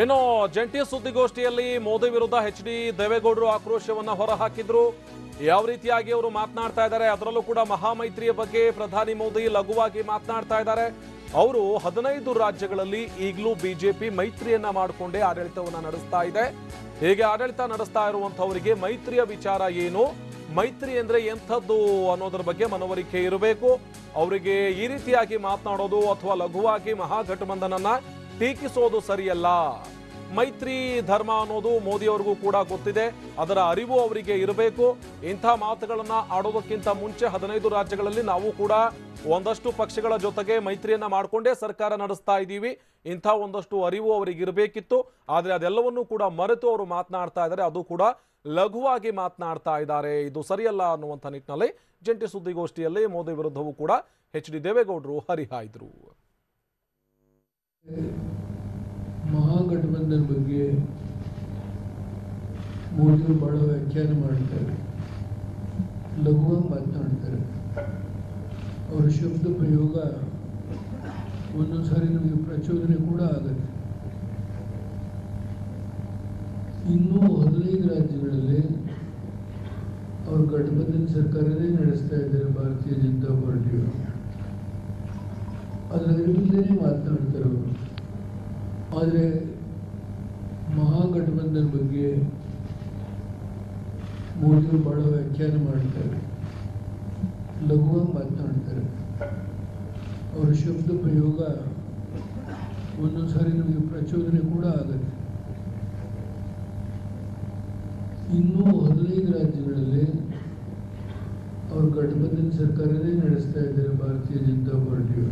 ಇನ್ನು ಜಂಟಿ ಸುದ್ದಿಗೋಷ್ಠಿಯಲ್ಲಿ ಮೋದಿ ವಿರುದ್ಧ ಎಚ್ ಡಿ ದೇವೇಗೌಡರು ಆಕ್ರೋಶವನ್ನ ಹೊರಹಾಕಿದ್ರು. ಯಾವ ರೀತಿಯಾಗಿ ಅವರು ಮಾತನಾಡ್ತಾ ಇದ್ದಾರೆ ಅದರಲ್ಲೂ ಕೂಡ ಮಹಾಮೈತ್ರಿಯ ಬಗ್ಗೆ ಪ್ರಧಾನಿ ಮೋದಿ ಲಘುವಾಗಿ ಮಾತನಾಡ್ತಾ ಇದ್ದಾರೆ. ಅವರು ಹದಿನೈದು ರಾಜ್ಯಗಳಲ್ಲಿ ಈಗಲೂ ಬಿಜೆಪಿ ಮೈತ್ರಿಯನ್ನ ಮಾಡಿಕೊಂಡೇ ಆಡಳಿತವನ್ನ ನಡೆಸ್ತಾ ಇದೆ. ಹೀಗೆ ಆಡಳಿತ ನಡೆಸ್ತಾ ಇರುವಂತಹವರಿಗೆ ಮೈತ್ರಿಯ ವಿಚಾರ ಏನು? ಮೈತ್ರಿ ಅಂದ್ರೆ ಎಂಥದ್ದು ಅನ್ನೋದ್ರ ಬಗ್ಗೆ ಮನವರಿಕೆ ಇರಬೇಕು. ಅವರಿಗೆ ಈ ರೀತಿಯಾಗಿ ಮಾತನಾಡೋದು ಅಥವಾ ಲಘುವಾಗಿ ಮಹಾಗಠಬಂಧನನ್ನ ಟೀಕಿಸೋದು ಸರಿಯಲ್ಲ. ಮೈತ್ರಿ ಧರ್ಮ ಅನ್ನೋದು ಮೋದಿ ಅವ್ರಿಗೂ ಕೂಡ ಗೊತ್ತಿದೆ. ಅದರ ಅರಿವು ಅವರಿಗೆ ಇರಬೇಕು. ಇಂಥ ಮಾತುಗಳನ್ನ ಆಡೋದಕ್ಕಿಂತ ಮುಂಚೆ ಹದಿನೈದು ರಾಜ್ಯಗಳಲ್ಲಿ ನಾವು ಕೂಡ ಒಂದಷ್ಟು ಪಕ್ಷಗಳ ಜೊತೆಗೆ ಮೈತ್ರಿಯನ್ನ ಮಾಡಿಕೊಂಡೇ ಸರ್ಕಾರ ನಡೆಸ್ತಾ ಇದ್ದೀವಿ. ಇಂಥ ಒಂದಷ್ಟು ಅರಿವು ಅವರಿಗೆ ಇರಬೇಕಿತ್ತು. ಆದ್ರೆ ಅದೆಲ್ಲವನ್ನೂ ಕೂಡ ಮರೆತು ಅವರು ಮಾತನಾಡ್ತಾ ಇದ್ದಾರೆ. ಅದು ಕೂಡ ಲಘುವಾಗಿ ಮಾತನಾಡ್ತಾ ಇದ್ದಾರೆ. ಇದು ಸರಿಯಲ್ಲ ಅನ್ನುವಂಥ ನಿಟ್ಟಿನಲ್ಲಿ ಜಂಟಿ ಸುದ್ದಿಗೋಷ್ಠಿಯಲ್ಲಿ ಮೋದಿ ವಿರುದ್ಧವೂ ಕೂಡ ಎಚ್ ಡಿ ದೇವೇಗೌಡರು ಹರಿಹಾಯ್ದರು. ಮಹಾಗಠಬಂಧನ್ ಬಗ್ಗೆ ಮೋದಿಯವರು ಬಹಳ ವ್ಯಾಖ್ಯಾನ ಮಾಡ್ತಾರೆ, ಲಘುವಾಗಿ ಮಾತನಾಡ್ತಾರೆ. ಅವರ ಶಬ್ದ ಪ್ರಯೋಗ ಒಂದೊಂದು ಸಾರಿ ನಮಗೆ ಪ್ರಚೋದನೆ ಕೂಡ ಆಗುತ್ತೆ. ಇನ್ನೂ ಹದಿನೈದು ರಾಜ್ಯಗಳಲ್ಲಿ ಅವರು ಗಠಬಂಧನ್ ಸರ್ಕಾರನೇ ನಡೆಸ್ತಾ ಇದ್ದಾರೆ ಭಾರತೀಯ ಜನತಾ ಪಾರ್ಟಿಯವರು. ಅದರ ವಿರುದ್ಧನೇ ಮಾತನಾಡ್ತಾರೆ ಅವರು. ಆದರೆ ಮಹಾಗಠಬಂಧನ ಬಗ್ಗೆ ಮೋದಿಯವರು ಬಹಳ ವ್ಯಾಖ್ಯಾನ ಮಾಡ್ತಾರೆ. ಲಘುವಾಗಿ ಮಾತನಾಡ್ತಾರೆ. ಅವರ ಶಬ್ದ ಪ್ರಯೋಗ ಒಂದೊಂದು ಸಾರಿ ನಮಗೆ ಪ್ರಚೋದನೆ ಕೂಡ ಆಗುತ್ತೆ. ಇನ್ನೂ ಹದಿನೈದು ರಾಜ್ಯಗಳಲ್ಲಿ ಅವರು ಗಠಬಂಧನ್ ಸರ್ಕಾರನೇ ನಡೆಸ್ತಾ ಇದ್ದಾರೆ ಭಾರತೀಯ ಜನತಾ ಪಾರ್ಟಿಯವರು.